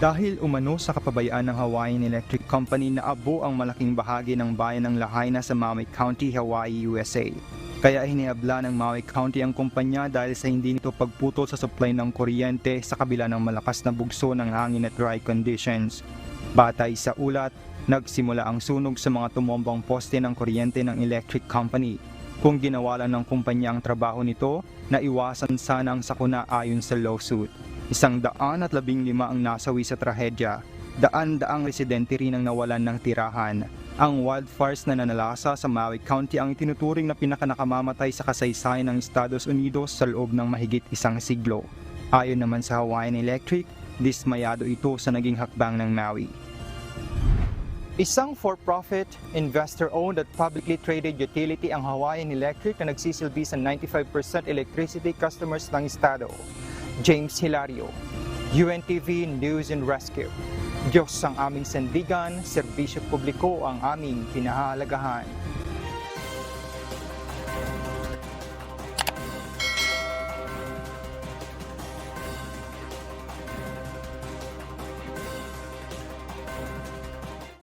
Dahil umano sa kapabayaan ng Hawaiian Electric Company na abo ang malaking bahagi ng bayan ng Lahaina sa Maui County, Hawaii, USA. Kaya hiniabla ng Maui County ang kumpanya dahil sa hindi nito pagputol sa supply ng kuryente sa kabila ng malakas na bugso ng hangin at dry conditions. Batay sa ulat, nagsimula ang sunog sa mga tumombang poste ng kuryente ng electric company. Kung ginawa lang ng kumpanya ang trabaho nito, naiwasan sana ang sakuna ayon sa lawsuit. Isang daan at labing lima ang nasawi sa trahedya. Daan-daang residente rin ang nawalan ng tirahan. Ang wildfires na nanalasa sa Maui County ang itinuturing na pinakanakamamatay sa kasaysayan ng Estados Unidos sa loob ng mahigit isang siglo. Ayon naman sa Hawaiian Electric, dismayado ito sa naging hakbang ng Maui. Isang for-profit, investor-owned at publicly traded utility ang Hawaiian Electric na nagsisilbi sa 95% electricity customers ng estado. James Hilario, UNTV News and Rescue. Diyos ang aming sandigan, serbisyo publiko ang aming pinahahalagahan.